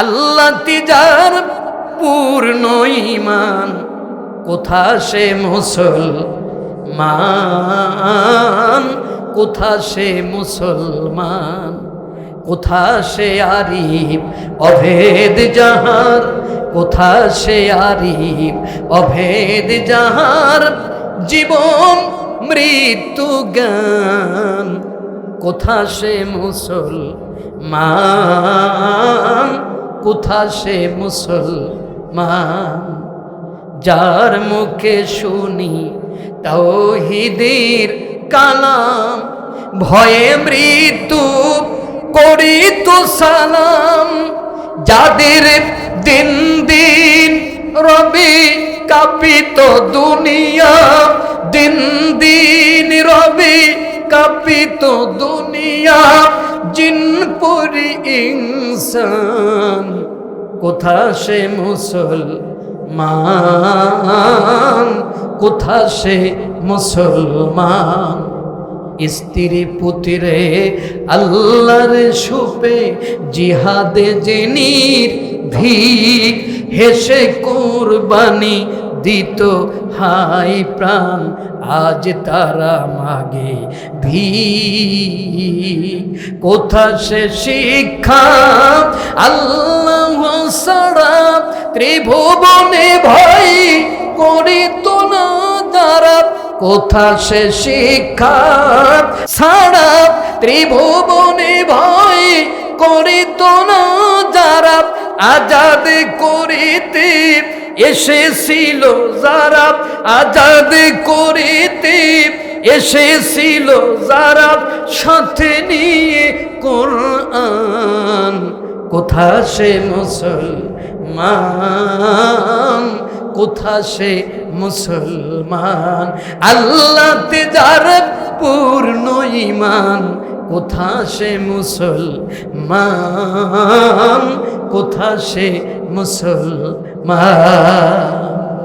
আল্লাহ তিজার পূর্ণ ইমান কোথা সে মুসলমান? কোথা সে মুসলমান? কোথা সে আরিফ অভেদ যাহার কোথা সে আরিফ অভেদ যাহার জীবন মৃত্যু জ্ঞান। কোথা সে মুসলমান? কোথা সে মুসলমান? যার মুখে শুনি তৌহিদের কালাম, ভয়ে মৃত্যু করি তো সালাম। যাদের দিন দিন রবি কাপিত দুনিয়া, দিন দিন রবি কাপিত দুনিয়া জিন পুরি ইনসান, কোথা সে মুসলমান, কোথা সে মুসলমান? স্ত্রী পুতিরে আল্লাহর সুপে জিহাদে জেনির ভিক, হেসে কোরবানি দিত হাই প্রাণ, আজ তারা মাগে ভি কোথা সে শিক্ষা? আল্লাহ সারা ত্রিভুবনে ভাই করিত না দ্বারা কোথা সে শিক্ষা? সারা ত্রিভুবনে ভয় করিত না যারা আজাদ করিতে এসেছিল যারা আজাদ করিতে, এসেছিল যারা সাথে নিয়ে কোরআন। কোথা সে মুসলমান? কোথা সে মুসলমান? আল্লাহ যার পূর্ণ ইমান কোথা সে মুসলমান? কোথা সে মুসলমান?